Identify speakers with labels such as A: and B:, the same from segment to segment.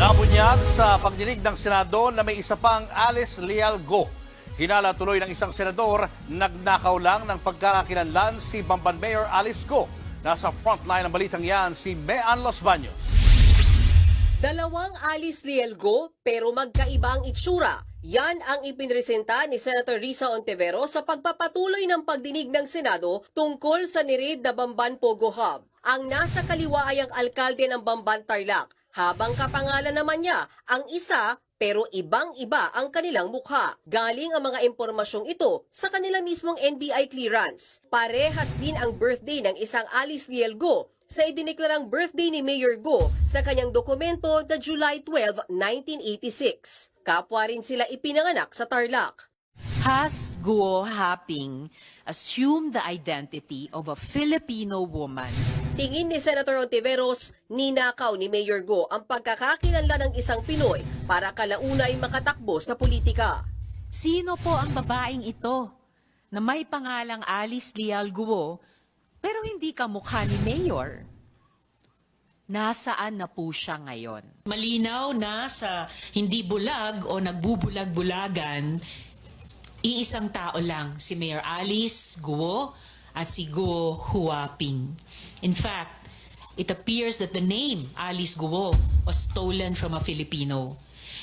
A: Nabunyag sa pagdinig ng Senado na may isa pang Alice Leal Go. Hinala tuloy ng isang senador, nagnakaw lang ng pagkakakilanlan si Bamban Mayor Alice Go. Nasa frontline ng balitang yan si Mean Los Baños.
B: Dalawang Alice Lielgo pero magkaiba ang itsura. Yan ang ipinresenta ni Senator Risa Ontivero sa pagpapatuloy ng pagdinig ng Senado tungkol sa nirid na Bamban Pogo Hub. Ang nasa kaliwa ay ang alkalde ng Bamban Tarlac, habang kapangalan naman niya ang isa pero ibang-iba ang kanilang mukha. Galing ang mga impormasyong ito sa kanila mismong NBI clearance. Parehas din ang birthday ng isang Alice Lielgo sa idineklarang birthday ni Mayor Go sa kanyang dokumento na July 12, 1986. Kapwa rin sila ipinanganak sa Tarlac.
C: Has Guo Haping assumed the identity of a Filipino woman
B: Tingin ni Senator Ontiveros, ninakaw ni Mayor Go ang pagkakakilanlan ng isang Pinoy para kalaunay makatakbo sa politika.
C: Sino po ang babaeng ito na may pangalang Alice Leal Guo pero hindi kamukha ni Mayor? Nasaan na po siya ngayon?
D: Malinaw na sa hindi bulag o nagbubulag-bulagan, iisang tao lang, si Mayor Alice Guo at si Huaping. In fact, it appears that the name Alice Guo was stolen from a Filipino.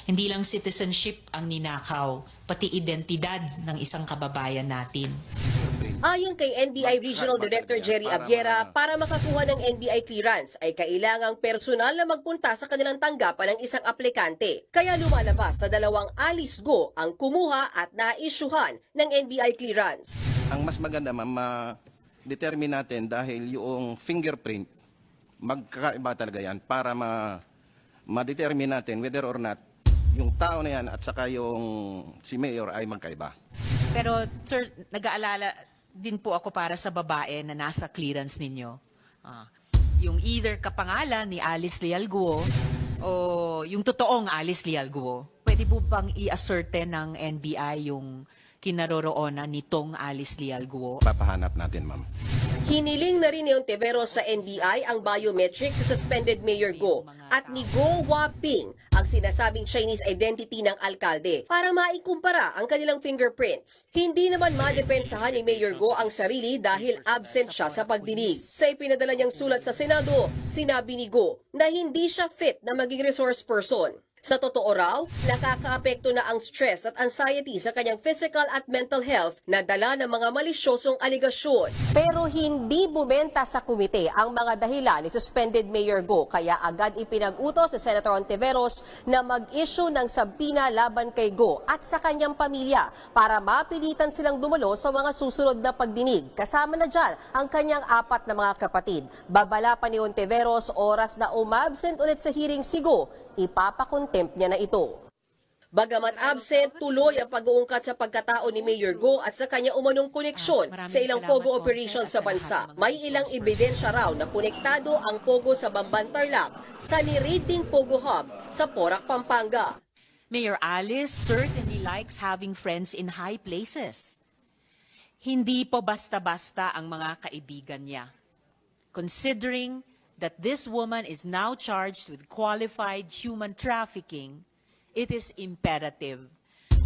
D: Hindi lang citizenship ang ninakaw, pati identidad ng isang kababayan natin.
B: Ayon kay NBI Regional Director Jerry Abiera, para makakuha ng NBI clearance ay kailangang personal na magpunta sa kanilang tanggapan ng isang aplikante. Kaya lumalabas na dalawang Alice Go ang kumuha at naisyuhan ng NBI clearance.
E: Ang mas maganda ma'am, ma-determine natin dahil yung fingerprint, magkakaiba talaga yan para ma- ma-determine natin whether or not yung tao na yan at saka yung si Mayor ay magkaiba.
C: Pero sir, nag-aalala din po ako para sa babae na nasa clearance ninyo. Ah, yung either kapangalan ni Alice Leal Guo o yung totoong Alice Leal Guo. Pwede po bang i-ascertain ng NBI yung kinaroroonan nitong Alice Leal Guo?
E: Papahanap natin ma'am.
B: Hiniling na rin ni Ontiveros sa NBI ang biometric sa suspended Mayor Go at ni Go Waping ang sinasabing Chinese identity ng alkalde para maikumpara ang kanilang fingerprints. Hindi naman madepensahan ni Mayor Go ang sarili dahil absent siya sa pagdinig. Sa ipinadala niyang sulat sa Senado, sinabi ni Go na hindi siya fit na maging resource person. Sa totoo raw, nakakaapekto na ang stress at anxiety sa kanyang physical at mental health na dala ng mga malisyosong aligasyon. Pero hindi bumenta sa komite ang mga dahilan ni suspended Mayor Go kaya agad ipinag-utos si Senator Ontiveros na mag-issue ng sabina laban kay Go at sa kanyang pamilya para mapilitan silang dumalo sa mga susunod na pagdinig. Kasama na dyan ang kanyang apat na mga kapatid. Babala pa ni Ontiveros oras na umabsent ulit sa hearing si Go, ipapakontempt niya na ito. Bagamat absent, tuloy ang pag-uungkat sa pagkatao ni Mayor Go at sa kanya umanong koneksyon sa ilang Pogo
C: po,
B: operations
C: sir,
B: sa bansa. May ilang ebidensya raw na konektado ang Pogo sa Bamban Tarlac sa nirating Pogo Hub sa Porac, Pampanga.
C: Mayor Alice certainly likes having friends in high places. Hindi po basta-basta ang mga kaibigan niya. Considering that this woman is now charged with qualified human trafficking, it is imperative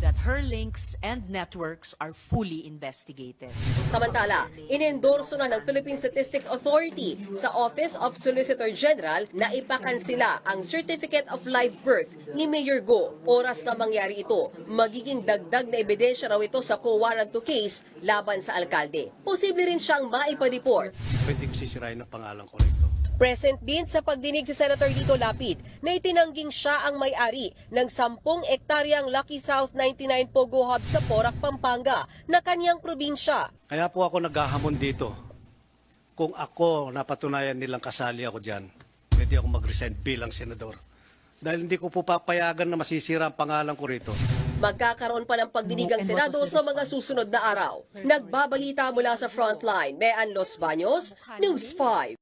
C: that her links and networks are fully investigated.
B: Samantala, inendorso na ng Philippine Statistics Authority sa Office of Solicitor General na ipakansila ang Certificate of Live Birth ni Mayor Go. Oras na mangyari ito, magiging dagdag na ebidensya raw ito sa co-warrant to case laban sa alkalde. Posible rin siyang maipadeport.
F: pwede ko sisirain ang pangalan ko rito.
B: Present din sa pagdinig si Senator Lito Lapid na itinangging siya ang may-ari ng 10 ektaryang Lucky South 99 Pogo Hub sa Porac, Pampanga na kanyang probinsya.
F: Kaya po ako naghahamon dito. Kung ako napatunayan nilang kasali ako dyan, pwede ako mag-resign bilang senador. Dahil hindi ko po papayagan na masisira ang pangalan ko rito.
B: Magkakaroon pa ng pagdinig ang Senado sa mga susunod na araw. Nagbabalita mula sa frontline, Mean Los Baños, News 5.